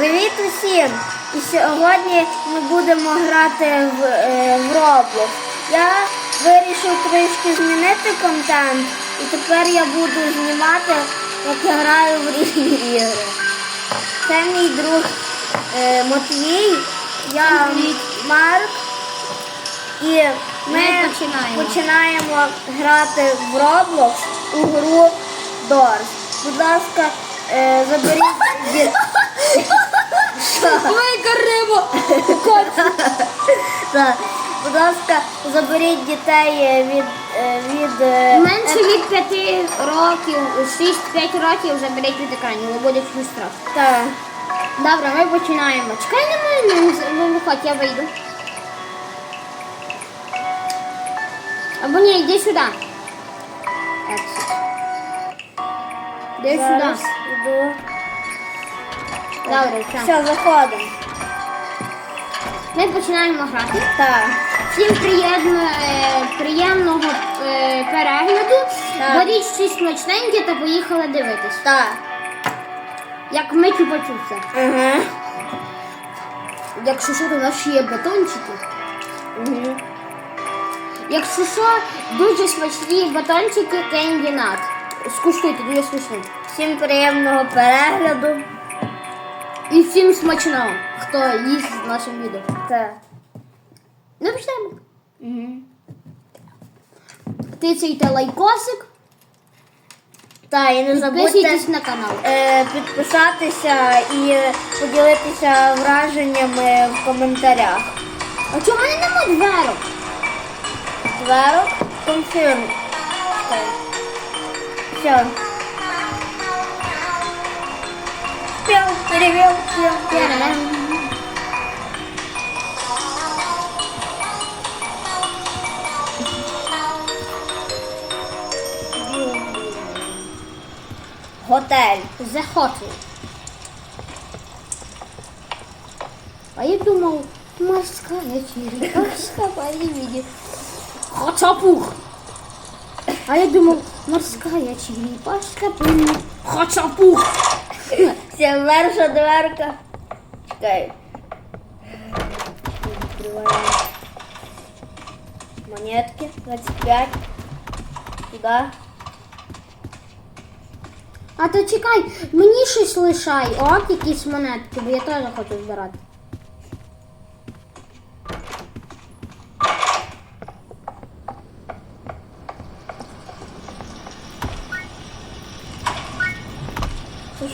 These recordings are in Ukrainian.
Привіт усім! І сьогодні ми будемо грати в, е, в Roblox. Я вирішив трішки змінити контент, і тепер я буду знімати, як я граю в різні ігри. Це мій друг е, Матвій, я Марк. І ми, Ми починаємо. починаємо грати в Roblox у гру Doors. Будь ласка, е, заберіть. ді- Велика риба! Так. Будь ласка, заберіть дітей е, від, е, від Менше від 5 років, 6-5 років заберіть від екранів, бо буде страшно. Так. Добре, ми починаємо. Чекай мене, не виходь, я вийду. Або ні, йди сюди. Exit. Зараз сюди. іду. Добре, все. Все, заходимо. Ми починаємо грати. Так. Всім приємно, е, приємного е, перегляду. Так. Беріть щось смачненьке та поїхали дивитись. Так. Як ми чупа-чупси. Ага. Якщо що, то у нас ще є батончики. Угу. Якщо що, дуже смачні батончики Candy Nut. Скуштуйте, дуже смачно. Всім приємного перегляду. І всім смачного, хто їсть з нашим відео. Так. Ну, почнемо. Угу. Тицяйте лайкосик, Так, і не забудьте підписуйтесь на канал. е, підписатися і поділитися враженнями в коментарях. А чого в мене нема дверок? Дверок конфірм. Все. Пел, пел. Готель. The Hotel. А я думал, морская черепашка по имени Хачапух. А я думал, морская черепашка имени Хачапух. Все, перша дверка. Чекай. Відкриваємо. Монетки. 25. Туда. А то чекай, мені щось лишай. От якісь монетки, бо я теж хочу збирати.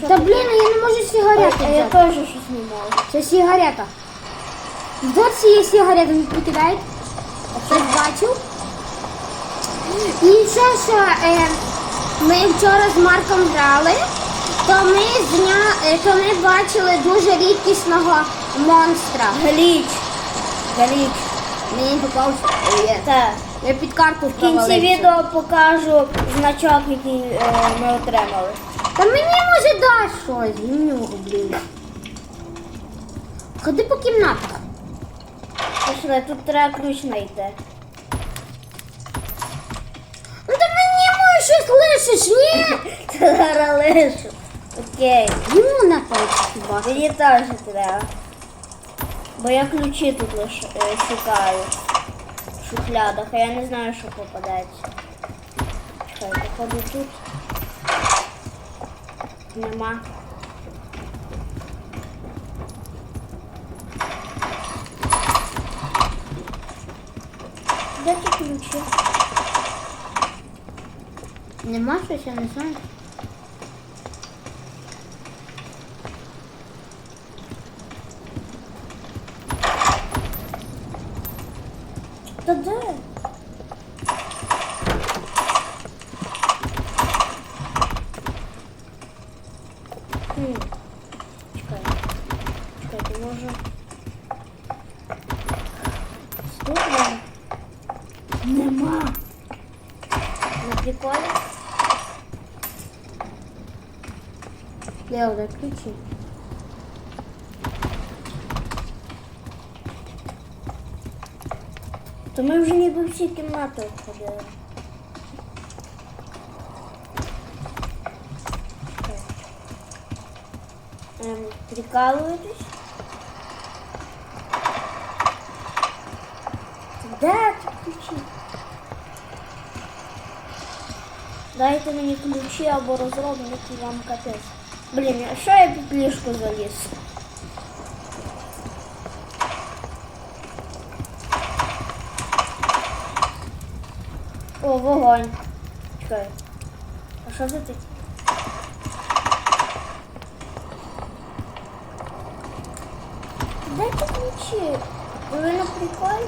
Та блін, я не можу сигарети А я теж щось не можу. Це сигарета. В дорці є сигарета, не покидають. Хтось бачив? І ще що е, ми вчора з Марком грали, то ми зня, е, то ми бачили дуже рідкісного монстра. Гліч. Гліч. Мені попався. Так. Я під карту В кінці відео покажу значок, який е, ми отримали. Та мені може даш щось в нього, блін. Ходи по кімнатах. Пішли, тут треба ключ знайти. Ну та мені може щось лишиш, ні? Це зараз лишу. Окей. Йому напевно хіба. Мені теж треба. Бо я ключі тут лише шукаю. В шухлядах, а я не знаю, що попадається. Чекай, походу тут. Нема. Де ті ключі? Нема щось, я не знаю. Та де? Хм. Чекай. Чекайте, може. Стукне? Нема. На приколі? Де вже ключі? То ми вже ніби всі кімнати обходили. Чекай. Ем, прикалуєтесь? Де ті ключі? Дайте мені ключі або розробники вам капець. Блін, а що я під ліжко заліз? О, вогонь. Чекай. А що це таке? Ключі. Ви на приколі?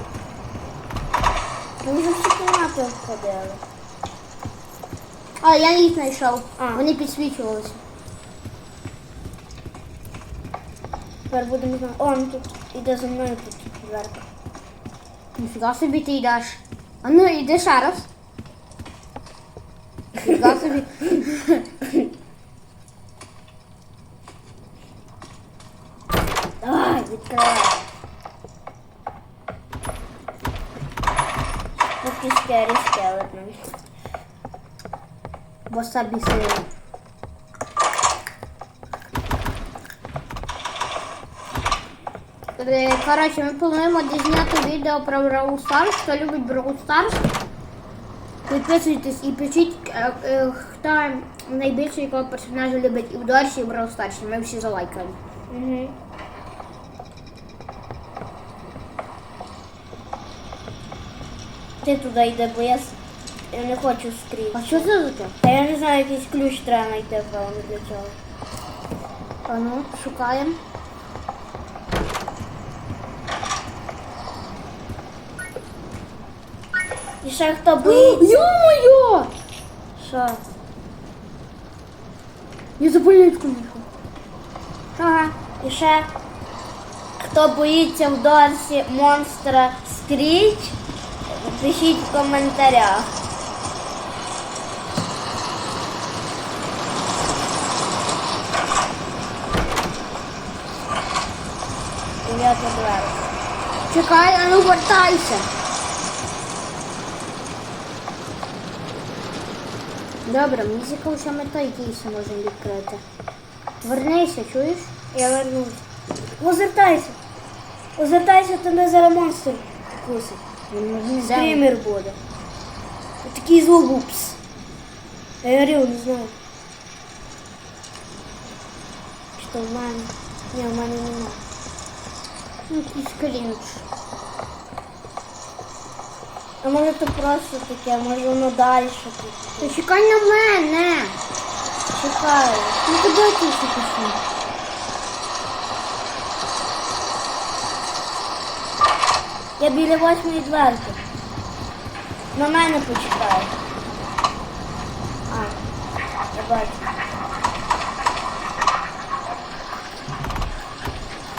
Ми вже всі кімнати обходили. А, я їх знайшов. А. Вони підсвічувалися. Тепер будемо знати. О, ну тут іде за мною тут дверка. Ніфіга собі ти йдеш. А ну йди ще раз. Ніфіга собі. Давай, відкривай. Поки скері скелетний. Сили. Е, Коротше, ми плануємо зняти відео про Brawl Stars. Хто любить Brawl Stars, підписуйтесь і пишіть, е, е, хто найбільше якого персонажа любить і в Дорсі, і в Brawl Stars. Ми всі залайкаємо. Угу. Ти туди йди, бо я, я не хочу скрізь. А що це за те? Та я не знаю, якийсь ключ треба знайти, певно, для цього. А ну, шукаємо. І ще хто боїться. Йо-моє! Що? Я запальничку знайшов. Ага. І ще хто боїться в дорсі монстра Скріч, пишіть в коментарях. Дев'ята дверка. Чекай, а ну вертайся. Добре, мені що ми той кейс можемо відкрити. Вернися, чуєш? Я вернусь. Озертайся. Озертайся, тебе зараз монстр вкусить. Він може Скример буде. Такий злогупс. Я говорив, не знаю. Що в мене? Ні, в мене немає. Якийсь крінж. А може то просто таке, може воно далі тут. Та чекай на мене. Чекаю. Ну куди ти ще пішов? Я біля восьмої дверки. На мене почекай. А, я бачу.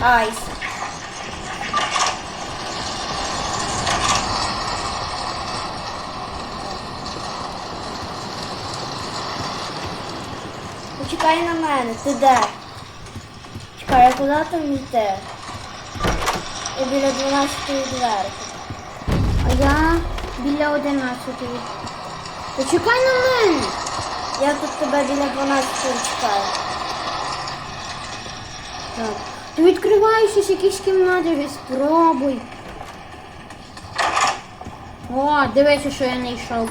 Айс. Почекай на мене, ти де? Чекай, а куди там йти? Я біля 12 дверки. А я біля 11. Та чекай на мене. Я тут тебе біля 12 чекаю. Так. Ти відкриваєш щось якісь кімнати, спробуй. О, дивися, що я знайшов.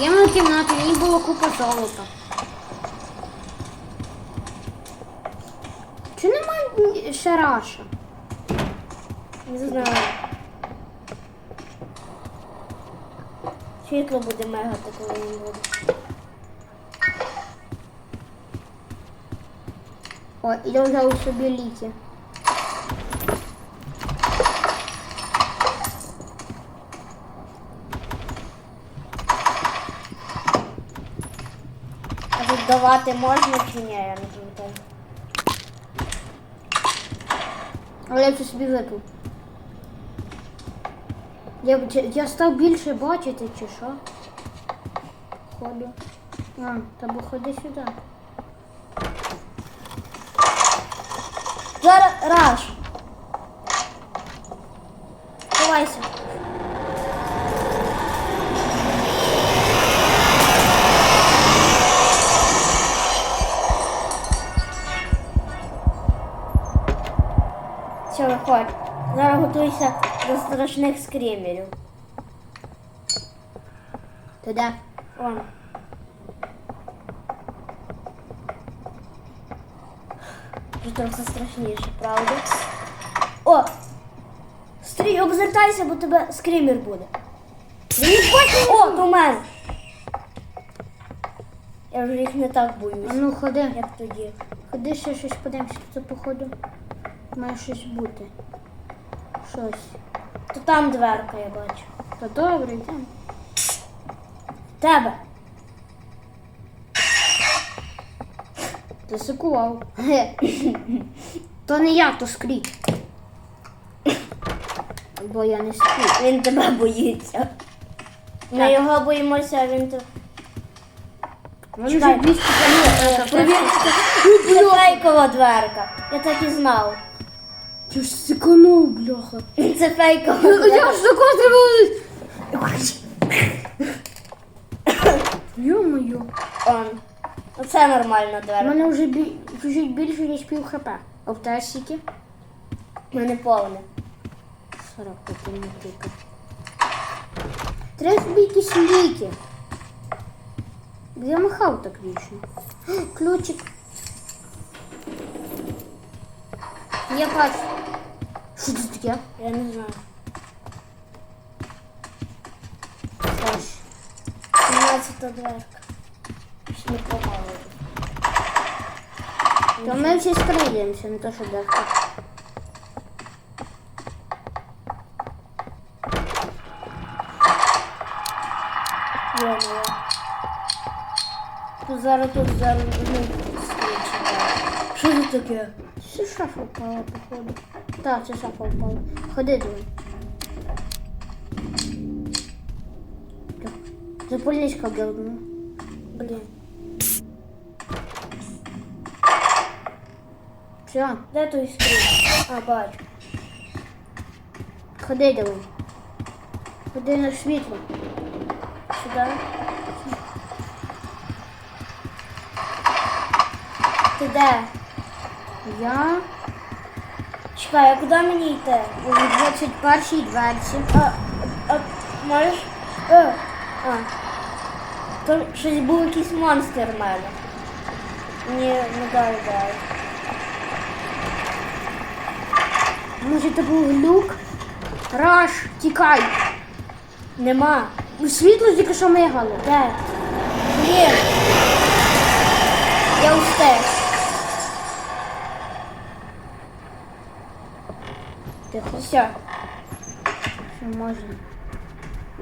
Є моя кімната, в ній було купа золота. Чи ще раша? Не знаю. Світло буде мегати, коли він буде. О, і я взяв собі ліки. А тут давати можна чи ні, я не пам'ятаю. Але я це собі випив. Я, я, став більше бачити, чи що? Ходу. А, та бо ходи сюди. Зараз раш. Ховайся. Готуйся до страшних скримерів. Ти де? Вон. Вже трохи страшніше, правда? О! Стрій, обзертайся, бо тебе скример буде. О, до мене! Я вже їх не так А боюсь, ну ходи. як тоді. Ходи ще щось подивимося, це походу має щось бути. Щось. То там дверка, я бачу. Та добре, йдемо. Тебе. Ти сикував. То не я, то скріт. Бо я не скріт. Він тебе боїться. Ми його боїмося, а він то. Чекай. вже 200 кілометрів. Провірте, це фейкова дверка. Я так і знав. Ти ж сиканув, бляха. Це фейкова Я ж такого треба. Йо-моє. Он. Оце нормальна У дверка. мене вже бі... чуть більше, ніж пів хп. А в тебе скільки? У мене повне. 40 ти не тика. Треба собі якісь ліки. Махав так вічно? Ключик. Я бачу. Що це таке? Я не знаю. Ось. 17 дверка. Щось не помало. То ми всі скриємося, не то що дехто. Йо-моє. Тут зараз тут зараз ну, скрічить. Що це таке? Це шафа впала, походу. Так, це шафа впала. Ходи до Запальничка гелдана. Блін. Все, Де той скріч? А, бачу. ходи давай. Ходи на світло. Сюди. Ти де? Я Чекай, а куди мені йти? у 21 дверці. А, а можеш? Е, а. То щось був якийсь монстр в мене. Ні, не дай дай. Може це був глюк? Раш, тікай. Нема. У світло тільки що мигало. Де? Блін. Я устиг. Тихо, Все. що можна.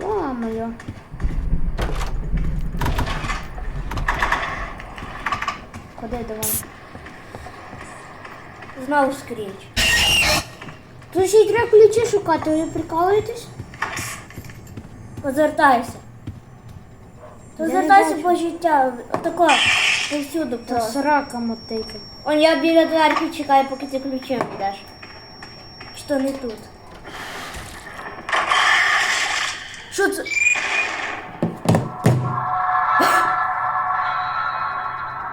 О, моє. Ходи давай. Знову скріч. Тут ще й треба ключі шукати, ви прикалуєтесь? Розвертайся. Я не по життя. Отако. Повсюду просто. срака мотика. Он я біля дверки чекаю, поки ти ключем підеш. Чи то не тут? Що це?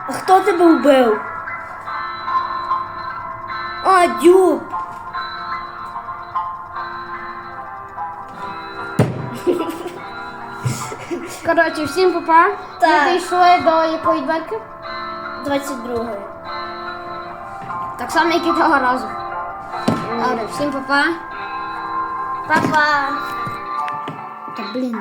А хто тебе вбив? А, дюб. Коротше, всім папа. Так. Ми дійшли до якої дверки? 22. Так само, як і того разу. Добре, всім папа. Па-па. Та блін.